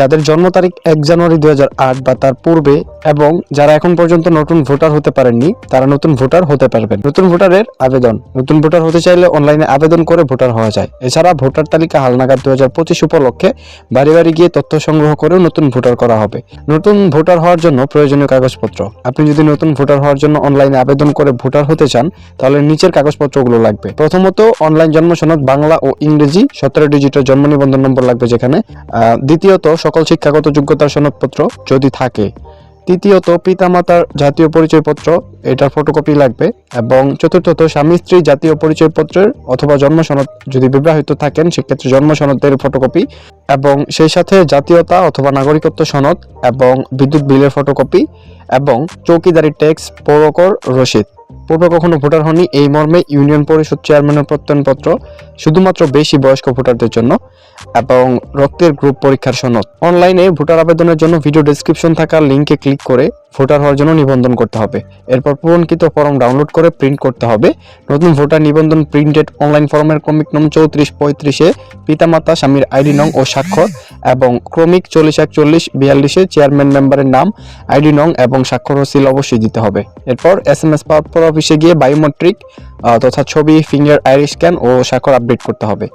যাদের জন্ম তারিখ এক জানুয়ারি দুই হাজার আট বা তার পূর্বে এবং যারা এখন পর্যন্ত নতুন ভোটার হতে পারেননি, তারা নতুন ভোটার হতে পারবেন। নতুন ভোটারের আবেদন। নতুন ভোটার হতে চাইলে অনলাইনে আবেদন করে ভোটার হওয়া যায়। এছাড়া ভোটার তালিকা হালনাগাদ দুই হাজার পঁচিশ উপলক্ষে বাড়ি বাড়ি গিয়ে তথ্য সংগ্রহ করেও নতুন ভোটার করা হবে। নতুন ভোটার হওয়ার জন্য প্রয়োজনীয় কাগজপত্র। আপনি যদি নতুন ভোটার হওয়ার জন্য অনলাইনে আবেদন করে ভোটার হতে চান, তাহলে নিচের কাগজপত্রগুলো লাগবে। প্রথমত অনলাইন জন্ম সনদ, বাংলা ও ইংরেজি, সতেরো ডিজিটের জন্ম নিবন্ধন নম্বর লাগবে যেখানে। দ্বিতীয়ত সকল শিক্ষাগত যোগ্যতার সনদপত্র যদি থাকে। তৃতীয়ত, পিতামাতার জাতীয় পরিচয়পত্র, এটার ফটোকপি লাগবে এবং চতুর্থত, স্বামী, স্ত্রী জাতীয় পরিচয়পত্রের অথবা জন্ম সনদ যদি বিবাহিত থাকেন, সেক্ষেত্রে জন্ম সনদের ফটোকপি এবং সেই সাথে জাতীয়তা অথবা নাগরিকত্ব সনদ এবং বিদ্যুৎ বিলের ফটোকপি এবং চৌকিদারি ট্যাক্স পৌরকর, রসিদ। পূর্বে কখনো ভোটার হননি, এই মর্মে ইউনিয়ন পরিষদ চেয়ারম্যানের প্রত্যয়নপত্র শুধুমাত্র বেশি বয়স্ক ভোটারদের জন্য এবং রক্তের গ্রুপ পরীক্ষার সনদ। অনলাইনে ভোটার আবেদনের জন্য ভিডিও ডেসক্রিপশন থাকা লিঙ্কে ক্লিক করে ভোটার হওয়ার জন্য নিবন্ধন করতে হবে। এরপর পূরণকৃত ফর্ম ডাউনলোড করে প্রিন্ট করতে হবে। নতুন ভোটার নিবন্ধন প্রিন্টেড অনলাইন ফর্মের ক্রমিক নং চৌত্রিশ পঁয়ত্রিশে পিতামাতা, স্বামীর আইডি নং ও স্বাক্ষর। এবং ক্রমিক চল্লিশ একচল্লিশ বিয়াল্লিশে চেয়ারম্যান মেম্বারের নাম, আইডি নং এবং স্বাক্ষর সিল অবশ্যই দিতে হবে। এরপর এস এম এস পাওয়ার অফিসে গিয়ে বায়োমেট্রিক তথা ছবি, ফিঙ্গার আইরিস স্ক্যান ও স্বাক্ষর আপডেট করতে হবে।